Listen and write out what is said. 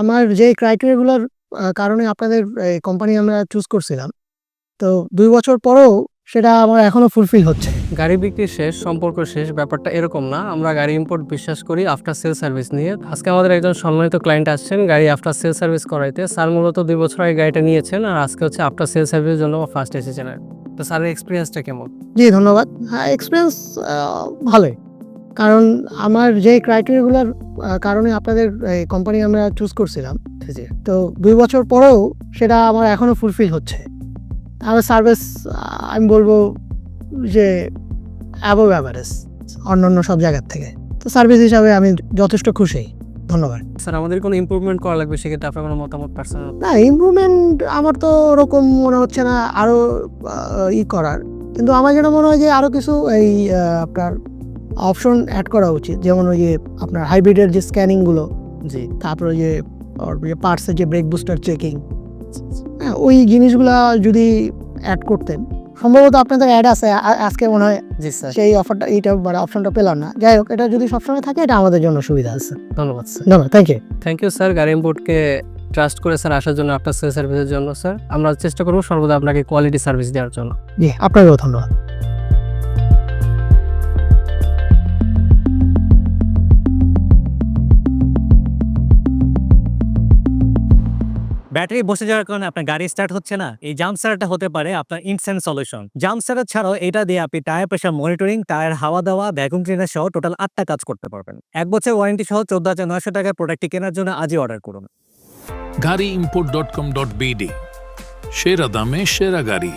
আমার যে ক্রাইটেরিয়াগুলোর কারণে আপনাদের কোম্পানি আমরা চুজ করছিলাম। তো দুই বছর পরেও সেটা আমার এখনও ফুলফিল হচ্ছে। গাড়ি বিক্রি শেষ সম্পর্ক শেষ ব্যাপারটা এরকম না। আমরা গাড়ি ইম্পোর্ট বিশ্বাস করি আফটার সেল সার্ভিস নিয়ে। আজকে আমাদের একজন সম্মানিত ক্লায়েন্ট আসছেন গাড়ি আফটার সেল সার্ভিস করাইতে। স্যার মূলত দুই বছর আগে গাড়িটা নিয়েছেন আর আজকে হচ্ছে আফটার সেল সার্ভিসের জন্য ফার্স্ট এসেছেন। তো স্যারের এক্সপিরিয়েন্সটা কেমন? জি ধন্যবাদ। হ্যাঁ এক্সপিরিয়েন্স ভালোই। কারণ আমার যে ক্রাইটেরিয়াগুলোর কারণে আপনাদের কোম্পানি আমরা চুজ করছিলাম। তো দুই বছর পরেও সেটা আমার এখনও ফুলফিল হচ্ছে। আমার সার্ভিস আমি বলব যে অ্যাবভ অ্যাভারেজ অন্য অন্য সব জায়গার থেকে। তো সার্ভিস হিসাবে আমি যথেষ্ট খুশি। ধন্যবাদ। স্যার আমাদের কোনো ইমপ্রুভমেন্ট করা লাগবে সেক্ষেত্রে আপনার কোনো মতামত পার্সোনাল না ইমপ্রুভমেন্ট আমার তো ওরকম মনে হচ্ছে না আরও ই করার। কিন্তু আমার যেটা মনে হয় যে আরও কিছু এই আপনার অপশন অ্যাড করা উচিত। যেমন ওই যে আপনার হাইব্রিডের যে স্ক্যানিংগুলো জি। তারপরে যে পার্টসের যে ব্রেক বুস্টার চেকিং হ্যাঁ ওই জিনিসগুলা যদি অ্যাড করতেন সম্ভবত আপনাদের অ্যাড আছে আজকে মনে হয় জি স্যার সেই অফারটা এইটা মানে অপশনটা পেলাম না। যাই হোক এটা যদি সবসময় থাকে এটা আমাদের জন্য সুবিধা আছে। ধন্যবাদ স্যার ধন্যবাদ thank you thank you sir গাড়ি ইম্পোর্টকে ট্রাস্ট করে স্যার আসার জন্য আপনার সার্ভিসের জন্য স্যার আমরা চেষ্টা করব সর্বদা আপনাকে কোয়ালিটি সার্ভিস দেওয়ার জন্য। জি আপনাকেও ধন্যবাদ। ব্যাটারি বসে যাওয়ার কারণে আপনার গাড়ি স্টার্ট হচ্ছে না। এই জাম্প স্টার্টটা হতে পারে আপনার ইনস্ট্যান্ট সলিউশন জাম্প স্টার্টার ছাড়াও এটা দিয়ে আপনি টায়ার প্রেশার মনিটরিং টায়ার হাওয়া দেওয়া ভ্যাকুম ক্লিনার সহ টোটাল আটটা কাজ করতে পারবেন। এক বছর ওয়ারেন্টি সহ চোদ্দ হাজার নয়শো টাকার প্রোডাক্টটি কেনার জন্য আজই অর্ডার করুন। গাড়ি import dot com dot BD সেরা দামে সেরা গাড়ি।